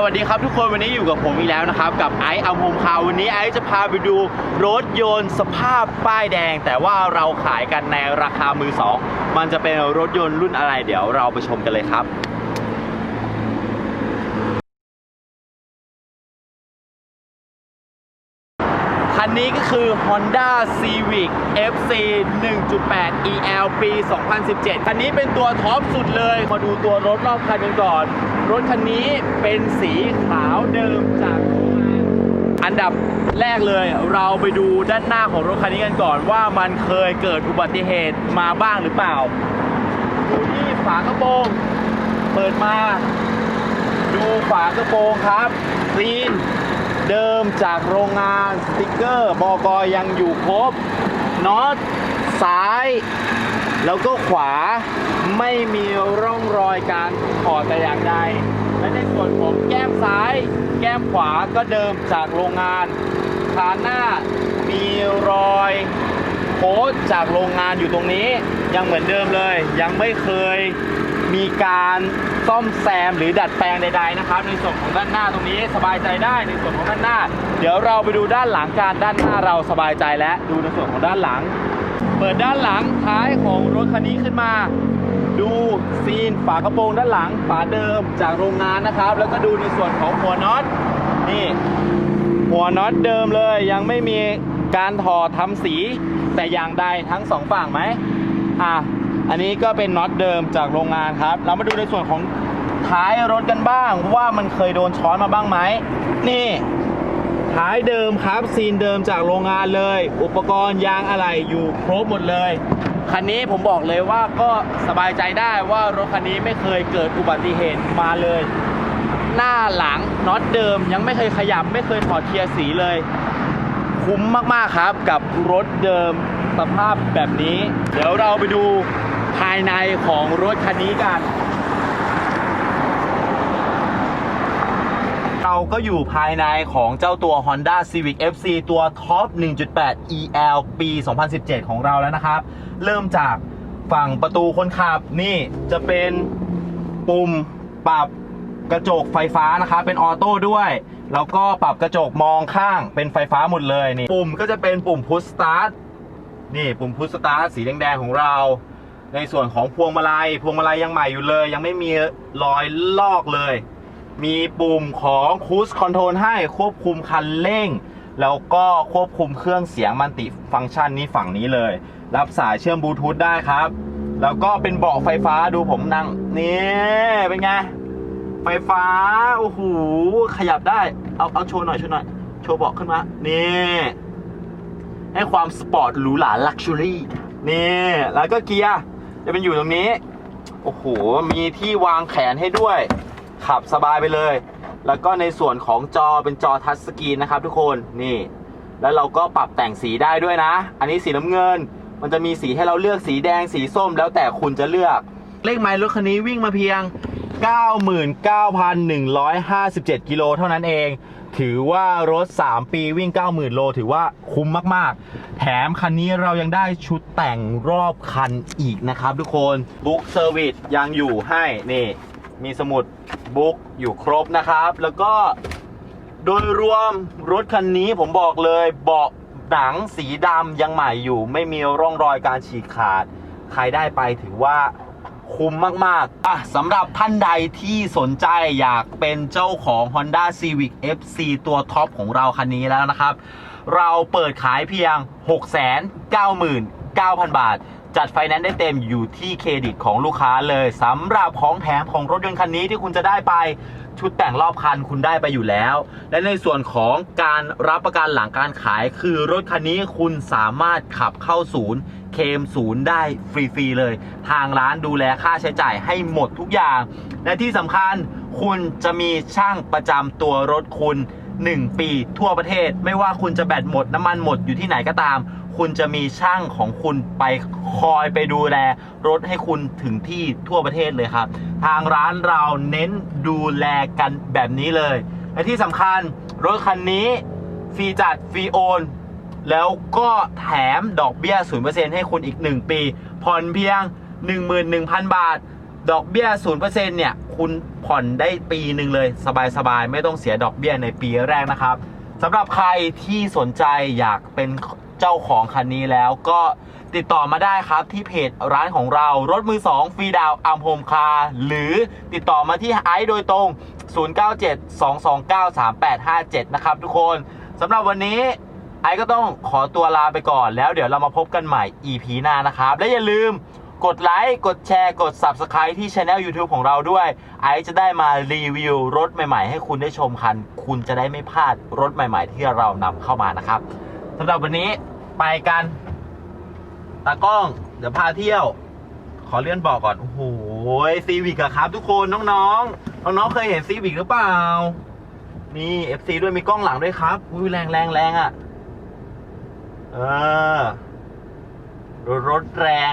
สวัสดีครับทุกคนวันนี้อยู่กับผมอีกแล้วนะครับ กับไอซ์อัมโฮมคาววันนี้ไอซ์จะพาไปดูรถยนต์สภาพป้ายแดง แต่ว่าเราขายกันในราคามือสองมันจะเป็นรถยนต์รุ่นอะไรเดี๋ยวเราไปชมกันเลยครับ นนี้ก็คือ Honda Civic FC 1.8 EL ปี 2017 คันนี้เป็นตัวท็อปสุดเลย มาดูตัวรถรอบคันกันก่อน รถคันนี้เป็นสีขาวเดิมจากโรงงานอันดับแรกเลยเราไปดูด้านหน้าของรถคันนี้กันก่อนว่ามันเคยเกิดอุบัติเหตุมาบ้างหรือเปล่า ดูที่ฝากระโปรงเปิดมา ดูฝากระโปรงครับคลีน เดิมจากโรงงานสติกเกอร์บอกอยังอยู่ครบน็อตซ้าย แล้วก็ขวาไม่มีร่องรอยการถอดแต่อย่างใดและในส่วนของแก้มซ้าย แก้มขวาก็เดิมจากโรงงานขาหน้ามีรอยโค้ดจากโรงงานอยู่ตรงนี้ ยังเหมือนเดิมเลย ยังไม่เคยมีการ ซ่อมแซมหรือดัดแปลงใดๆนะครับ ในส่วนของด้านหน้าตรงนี้สบายใจได้ในส่วนของด้านหน้า เดี๋ยวเราไปดูด้านหลังการด้านหน้าเราสบายใจแล้วดูในส่วนของด้านหลัง เปิดด้านหลังท้ายของรถคันนี้ขึ้นมาดูซีนฝากระโปรงด้านหลังฝาเดิมจากโรงงานนะครับ แล้วก็ดูในส่วนของหัวน็อตนี่ หัวน็อตเดิมเลยยังไม่มีการถอดทำสี แต่อย่างใดทั้งสองฝั่งไหมอะ อันนี้ก็เป็นน็อตเดิมจากโรงงานครับ เรามาดูในส่วนของท้ายรถกันบ้างว่ามันเคยโดนช้อนมาบ้างไหมนี่ ท้ายเดิมครับซีนเดิมจากโรงงานเลย อุปกรณ์ยางอะไหล่อยู่ครบหมดเลยคันนี้ผมบอกเลยว่าก็สบายใจได้ว่ารถคันนี้ไม่เคยเกิดอุบัติเหตุมาเลย หน้าหลังน็อตเดิมยังไม่เคยขยับไม่เคยถอดเทียร์สีเลย คุ้มมาก ๆ ครับ กับรถเดิมสภาพแบบนี้ เดี๋ยวเราไปดูภายในของรถคันนี้กัน เราก็อยู่ภายในของเจ้าตัว Honda Civic FC ตัวท็อป1.8 EL ปี 2017 ของเราแล้วนะครับ เริ่มจากฝั่งประตูคนขับนี่จะเป็นปุ่มปรับ กระจกไฟฟ้านะครับเป็นออโต้ด้วยแล้วก็ปรับกระจกมองข้างเป็นไฟฟ้าหมดเลยนี่ปุ่มก็จะเป็นปุ่มพุชสตาร์ทนี่ปุ่มพุชสตาร์ทสีแดงๆของเรา ในส่วนของพวงมาลัย พวงมาลัยยังใหม่อยู่เลย ยังไม่มีรอยลอกเลย มีปุ่มของคูสคอนโทรลให้ควบคุมคันเร่ง แล้วก็ควบคุมเครื่องเสียงมันติฟังก์ชันนี้ฝั่งนี้เลย รับสายเชื่อมบลูทูธได้ครับ แล้วก็เป็นเบาะไฟฟ้าดูผมนั่งนี่เป็นไง ไฟฟ้า โอ้โห ขยับได้ เอา เอาโชว์หน่อย โชว์หน่อย โชว์เบาะขึ้นมา นี่ ให้ความสปอร์ตหรูหราลักชัวรี่ นี่ แล้วก็เกียร์ จะเป็นอยู่ตรงนี้ โอ้โห มีที่วางแขนให้ด้วย ขับสบายไปเลย แล้วก็ในส่วนของจอเป็นจอทัชสกรีนนะครับทุกคน นี่ แล้วเราก็ปรับแต่งสีได้ด้วยนะ อันนี้สีน้ำเงิน มันจะมีสีให้เราเลือกสีแดง สีส้ม แล้วแต่คุณจะเลือก เลขไมล์รถคันนี้วิ่งมาเพียง 99,157 กิโลเท่านั้นเอง ถือว่ารถ 3 ปีวิ่ง 90,000 โล ถือว่าคุ้มมาก ๆ แถมคันนี้เรายังได้ชุดแต่งรอบคันอีกนะครับทุกคนบุ๊กเซอร์วิสยังอยู่ให้นี่ มีสมุดบุ๊กอยู่ครบนะครับ แล้วก็โดยรวมรถคันนี้ผมบอกเลยเบาะหนังสีดำยังใหม่อยู่ ไม่มีร่องรอยการฉีกขาด ใครได้ไปถือว่า คุ้มมาก ๆ อะสำหรับท่านใดที่สนใจอยากเป็นเจ้าของ Honda Civic FC ตัวท็อปของเราคันนี้แล้วนะครับ เราเปิดขายเพียง 699,000 บาท จัดไฟแนนซ์ได้เต็มอยู่ที่เครดิตของลูกค้าเลยสำหรับของแถมของรถยนต์คันนี้ที่คุณจะได้ไป ชุดแต่งรอบคันคุณได้ไปอยู่แล้ว และในส่วนของการรับประกันหลังการขาย คือรถคันนี้คุณสามารถขับเข้าศูนย์เคมศูนย์ได้ฟรีๆเลย ทางร้านดูแลค่าใช้จ่ายให้หมดทุกอย่าง และที่สำคัญคุณจะมีช่างประจำตัวรถคุณ 1 ปีทั่วประเทศ ไม่ว่าคุณจะแบตหมดน้ำมันหมดอยู่ที่ไหนก็ตาม คุณจะมีช่างของคุณไปคอยไปดูแล รถให้คุณถึงที่ทั่วประเทศเลยครับ ทางร้านเราเน้นดูแลกันแบบนี้เลย และที่สำคัญรถคันนี้ฟรีจัดฟรีโอนแล้วก็แถมดอกเบี้ย 0%ให้คุณอีก 1 ปี ผ่อนเพียง 11,000 บาท ดอกเบี้ย 0%เนี่ย คุณผ่อนได้ปีหนึ่งเลย สบายๆ ไม่ต้องเสียดอกเบี้ยในปีแรกนะครับสำหรับใครที่สนใจอยากเป็น เจ้าของคันนี้แล้วก็ติดต่อมาได้ครับที่เพจร้านของเรารถมือ 2 ฟรีดาวอัมโฮมคาร์หรือติดต่อมาที่ไอซ์โดยตรง 0972293857 นะครับทุกคนสำหรับวันนี้ไอซ์ก็ต้องขอตัวลาไปก่อนแล้วเดี๋ยวเรามาพบกันใหม่ EP หน้านะครับ และอย่าลืมกดไลค์ กดแชร์ กด Subscribe ที่ Channel YouTube ของเราด้วย ไอซ์จะได้มารีวิวรถใหม่ ๆ ให้คุณได้ชมกัน คุณจะได้ไม่พลาดรถใหม่ ๆ ที่เรานำเข้ามานะครับ สำหรับวันนี้ไปกัน ตากล้อง เดี๋ยวพาเที่ยว ขอเลื่อนบอกก่อน โอ้โหซีวิกอะครับ ทุกคนน้องๆ น้องๆ เคยเห็นซีวิกหรือเปล่า มีเอฟซีด้วยมีกล้องหลังด้วยครับ อุ้ยแรงแรงแรงอะเออรถแรง